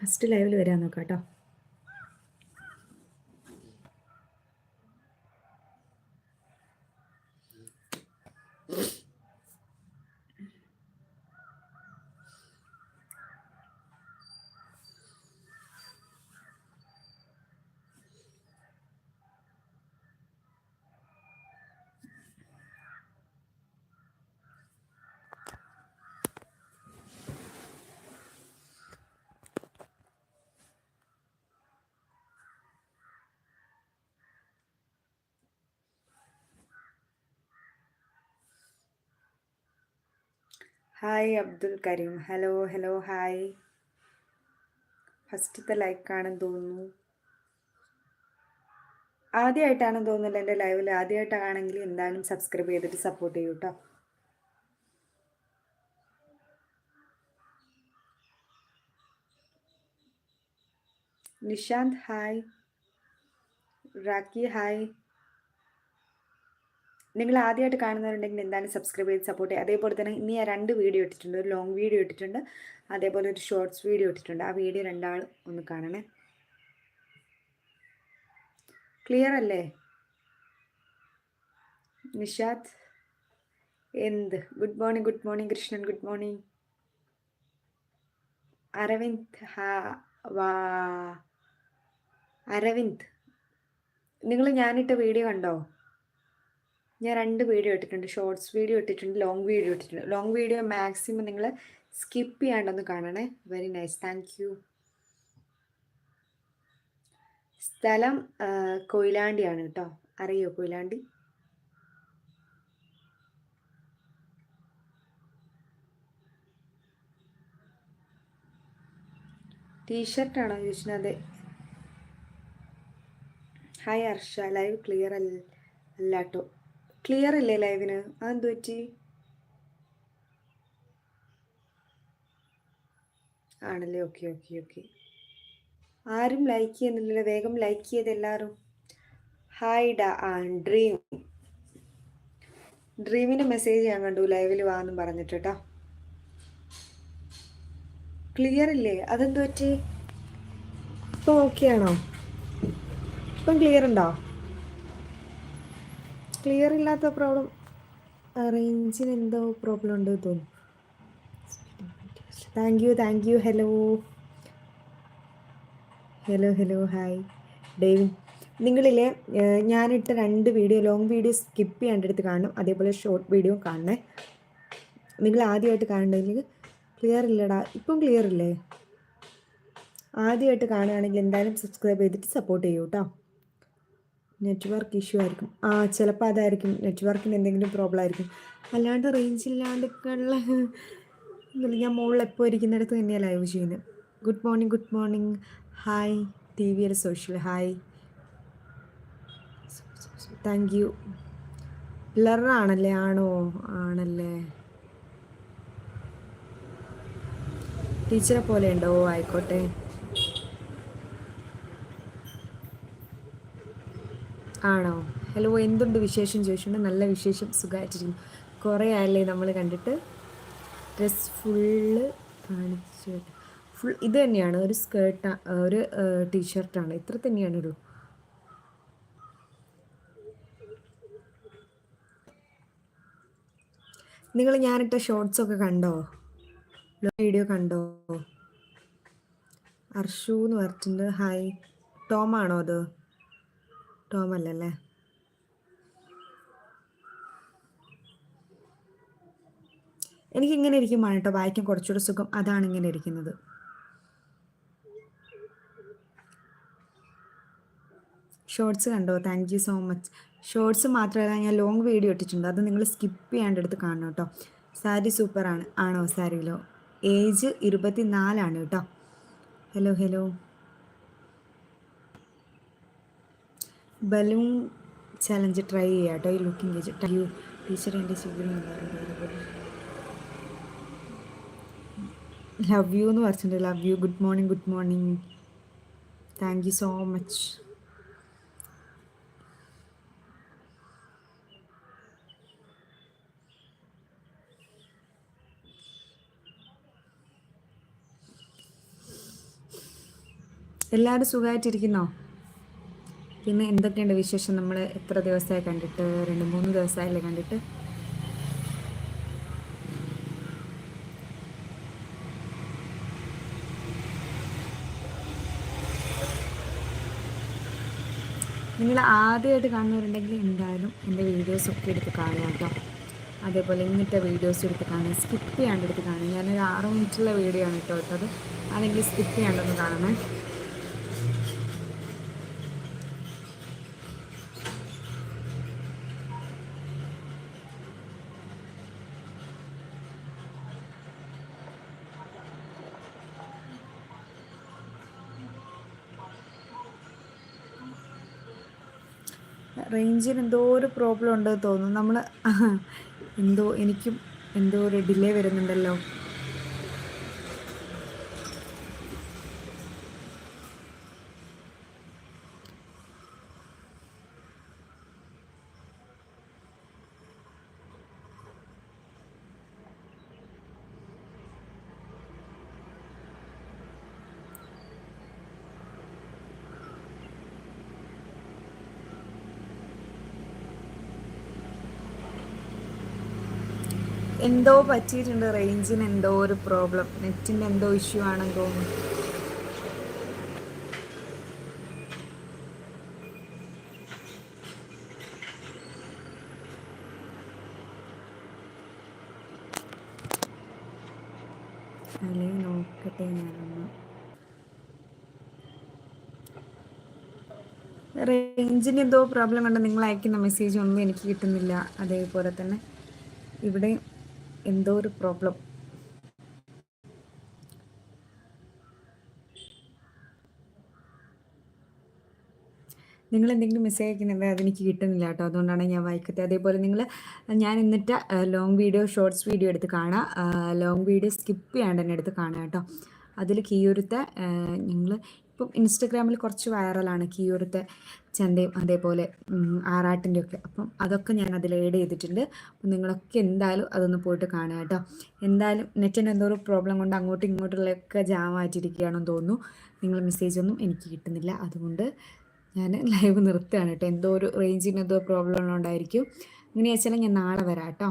First ലൈവിൽ വരാൻ നോക്കാം കേട്ടോ. Hi Abdul Kareem hello hello hi ഫസ്റ്റത്തെ ലൈക്കാണെന്ന് തോന്നുന്നു. ആദ്യമായിട്ടാണെന്ന് തോന്നുന്നില്ല എന്റെ ലൈവിൽ ആദ്യമായിട്ടാണെങ്കിൽ എന്തായാലും സബ്സ്ക്രൈബ് ചെയ്തിട്ട് സപ്പോർട്ട് ചെയ്യൂ കേട്ടോ നിഷാന്ത് ഹായ് റാക്കി ഹായ് നിങ്ങൾ ആദ്യമായിട്ട് കാണുന്നവരുണ്ടെങ്കിൽ എന്തായാലും സബ്സ്ക്രൈബ് ചെയ്ത് സപ്പോർട്ട് ചെയ്യുക. അതേപോലെ തന്നെ ഇന്ന് ഞാൻ രണ്ട് വീഡിയോ ഇട്ടിട്ടുണ്ട്. ഒരു ലോങ് വീഡിയോ ഇട്ടിട്ടുണ്ട്. അതേപോലെ ഒരു ഷോർട്സ് വീഡിയോ ഇട്ടിട്ടുണ്ട്. ആ വീഡിയോ രണ്ടാൾ ഒന്ന് കാണണേ. ക്ലിയർ അല്ലേ? നിഷാദ് എന്ത്? Good morning good morning Krishnan good morning Aravind വാ. അരവിന്ദ് നിങ്ങൾ ഞാനിട്ട വീഡിയോ കണ്ടോ? ഞാൻ രണ്ട് വീഡിയോ ഇട്ടിട്ടുണ്ട്. ഷോർട്സ് വീഡിയോ ഇട്ടിട്ടുണ്ട് ലോങ് വീഡിയോ ഇട്ടിട്ടുണ്ട്. ലോങ് വീഡിയോ മാക്സിമം നിങ്ങൾ സ്കിപ്പ് ചെയ്യാണ്ടൊന്ന് കാണണേ. വെരി നൈസ് താങ്ക് യു സ്ഥലം കൊയിലാണ്ടിയാണ് കേട്ടോ. അറിയോ കൊയിലാണ്ടി? ടീഷർട്ടാണോ ചോദിച്ചത് അതെ ഹായ് ഹർഷ ലൈവ് ക്ലിയർ അല്ല അല്ലാട്ടോ. ക്ലിയർ അല്ലേ ലൈവിന് അതെന്ത് പറ്റി? ആണല്ലേ ഓക്കെ ഓക്കെ ഓക്കെ ആരും ലൈക്ക് ചെയ്യുന്നില്ലല്ലോ വേഗം ലൈക്ക് ചെയ്ത് എല്ലാവരും ഹായ് ഡാ ആ ഡ്രീം ഡ്രീമിന്റെ മെസ്സേജ് ഞാൻ കണ്ടു ലൈവിൽ വാന്നും പറഞ്ഞിട്ട് കേട്ടോ ക്ലിയർ ഇല്ലേ? അതെന്ത് പറ്റി? ഇപ്പം ഓക്കെ ആണോ? ഇപ്പം ക്ലിയർ ഉണ്ടോ? ക്ലിയർ ഇല്ലാത്ത പ്രോബ്ലം റേഞ്ചിന് എന്തോ പ്രോബ്ലം ഉണ്ട് തോന്നുന്നു. Thank you thank you hello hello hello hi Devin നിങ്ങളിലെ ഞാനിട്ട രണ്ട് വീഡിയോ ലോങ് വീഡിയോ സ്കിപ്പ് ചെയ്യാണ്ടെടുത്ത് കാണണം. അതേപോലെ ഷോർട്ട് വീഡിയോ കാണണേ. നിങ്ങൾ ആദ്യമായിട്ട് കാണണമെങ്കിൽ ക്ലിയർ ഇല്ലടാ. ഇപ്പം ക്ലിയർ ഇല്ലേ? ആദ്യമായിട്ട് കാണുകയാണെങ്കിൽ എന്തായാലും സബ്സ്ക്രൈബ് ചെയ്തിട്ട് സപ്പോർട്ട് ചെയ്യൂ കേട്ടോ നെറ്റ്വർക്ക് ഇഷ്യൂ ആയിരിക്കും. ആ ചിലപ്പോൾ അതായിരിക്കും. നെറ്റ്വർക്കിന് എന്തെങ്കിലും പ്രോബ്ലം ആയിരിക്കും. അല്ലാണ്ട് റേഞ്ച് ഇല്ലാണ്ടൊക്കെയുള്ള. ഞാൻ മുകളിൽ എപ്പോൾ ഇരിക്കുന്നിടത്ത് തന്നെയാണ് ലൈവ് ചെയ്യുന്നത്. Good morning good morning hi T V L social hi thank you ബ്ലറാണല്ലേ ആണോ? ആണല്ലേ? ടീച്ചറെ പോലെ ഉണ്ടോ? ആയിക്കോട്ടെ. ആണോ? ഹലോ എന്തുണ്ട് വിശേഷം ചോദിച്ചുണ്ട് നല്ല വിശേഷം സുഖമായിട്ടിരിക്കും കുറേ ആയല്ലേ നമ്മൾ കണ്ടിട്ട്? ഡ്രസ് ഫുള്ള് കാണിച്ചു ഫുൾ ഇത് തന്നെയാണ് ഒരു സ്കേർട്ട് ഒരു ടീഷർട്ടാണ് ഇത്ര തന്നെയാണ് ഒരു നിങ്ങൾ ഞാനിട്ട ഷോർട്സ് ഒക്കെ കണ്ടോ? വീഡിയോ കണ്ടോ? അർഷു എന്ന് പറഞ്ഞിട്ടുണ്ട്. ഹായ് ടോമാണോ അത്? ടോം അല്ലല്ലേ? എനിക്ക് ഇങ്ങനെ ഇരിക്കുമ്പോൾ കേട്ടോ വായിക്കാൻ കുറച്ചുകൂടെ സുഖം. അതാണ് ഇങ്ങനെ ഇരിക്കുന്നത്. ഷോർട്സ് കണ്ടോ? Thank you so much shorts മാത്രമല്ല ഞാൻ ലോങ് വീഡിയോ ഇട്ടിട്ടുണ്ട്. അത് നിങ്ങൾ സ്കിപ്പ് ചെയ്യാണ്ടെടുത്ത് കാണണം കേട്ടോ. സാരി സൂപ്പറാണ് ആണോ. സാരിയിലോ ഏജ് ഇരുപത്തി നാലാണ് കേട്ടോ. Hello hello balloon challenge try ചെയ്യാം കേട്ടോ ഈ ലുക്കിംഗ് വെച്ച്. ടൈ ടീച്ചർ എന്റെ ശീലം ലവ് യു എന്ന് പറഞ്ഞിട്ടുണ്ട്. Love you good morning good morning thank you so much എല്ലാവരും സുഖമായിട്ടിരിക്കുന്നോ? പിന്നെ എന്തൊക്കെയുണ്ട് വിശേഷം? നമ്മൾ എത്ര ദിവസമായി കണ്ടിട്ട്? രണ്ട് മൂന്ന് ദിവസമായില്ലേ കണ്ടിട്ട്? നിങ്ങൾ ആദ്യമായിട്ട് കാണുന്നവരുണ്ടെങ്കിൽ എന്തായാലും എന്റെ വീഡിയോസ് ഒക്കെ എടുത്ത് കാണുക കേട്ടോ. അതേപോലെ ഇങ്ങനത്തെ വീഡിയോസ് എടുത്ത് കാണുക. സ്കിപ്പ് ചെയ്യാണ്ട് എടുത്ത് കാണുക. ഞാനൊരു ആറ് മിനിറ്റുള്ള വീഡിയോ ആണ് കേട്ടോ ഇട്ടത്. അല്ലെങ്കിൽ സ്കിപ്പ് ചെയ്യാണ്ടൊന്ന് കാണണേ. റേഞ്ചിന് എന്തോ ഒരു പ്രോബ്ലം ഉണ്ടെന്ന് തോന്നുന്നു. നമ്മൾ എന്തോ എനിക്കും എന്തോ ഒരു ഡിലേ വരുന്നുണ്ടല്ലോ. എന്തോ പറ്റിയിട്ടുണ്ട് റേഞ്ചിന് എന്തോ ഒരു പ്രോബ്ലം. നെറ്റിന് എന്തോ ഇഷ്യൂ ആണെന്ന് തോന്നുന്നു. റേഞ്ചിന് എന്തോ പ്രോബ്ലം ഉണ്ട്. നിങ്ങൾ അയക്കുന്ന മെസ്സേജ് ഒന്നും എനിക്ക് കിട്ടുന്നില്ല. അതേപോലെ തന്നെ ഇവിടെ എന്തോ ഒരു പ്രോബ്ലം നിങ്ങൾ എന്തെങ്കിലും മെസ്സേജ് അയക്കുന്നുണ്ട് അതെനിക്ക് കിട്ടുന്നില്ല കേട്ടോ. അതുകൊണ്ടാണ് ഞാൻ വായിക്കത്തെ അതേപോലെ നിങ്ങൾ ഞാൻ എന്നിട്ട് ലോങ് വീഡിയോ ഷോർട്സ് വീഡിയോ എടുത്ത് കാണാം. ലോങ് വീഡിയോ സ്കിപ്പ് ചെയ്യാണ്ട് തന്നെ എടുത്ത് കാണാം കേട്ടോ. അതിൽ കീയൊരുത്തെ നിങ്ങൾ ഇപ്പം ഇൻസ്റ്റഗ്രാമിൽ കുറച്ച് വൈറലാണ് കീയൂരത്തെ ചന്തയും അതേപോലെ ആറാട്ടിന്റെ ഒക്കെ. അപ്പം അതൊക്കെ ഞാൻ അതിൽ ഏഡ് ചെയ്തിട്ടുണ്ട്. അപ്പം നിങ്ങളൊക്കെ എന്തായാലും അതൊന്ന് പോയിട്ട് കാണുക കേട്ടോ. എന്തായാലും നെറ്റിന് എന്തോ ഒരു പ്രോബ്ലം കൊണ്ട് അങ്ങോട്ടും ഇങ്ങോട്ടുള്ളൊക്കെ ജാം ആയിട്ടിരിക്കുകയാണെന്ന് തോന്നുന്നു. നിങ്ങൾ മെസ്സേജ് ഒന്നും എനിക്ക് കിട്ടുന്നില്ല. അതുകൊണ്ട് ഞാൻ ലൈവ് നിർത്തുകയാണ് കേട്ടോ. എന്തോ ഒരു റേഞ്ചിന് എന്തോ പ്രോബ്ലം ഉണ്ടായിരിക്കും ഇങ്ങനെ വെച്ചാൽ ഞാൻ നാളെ വരാം കേട്ടോ.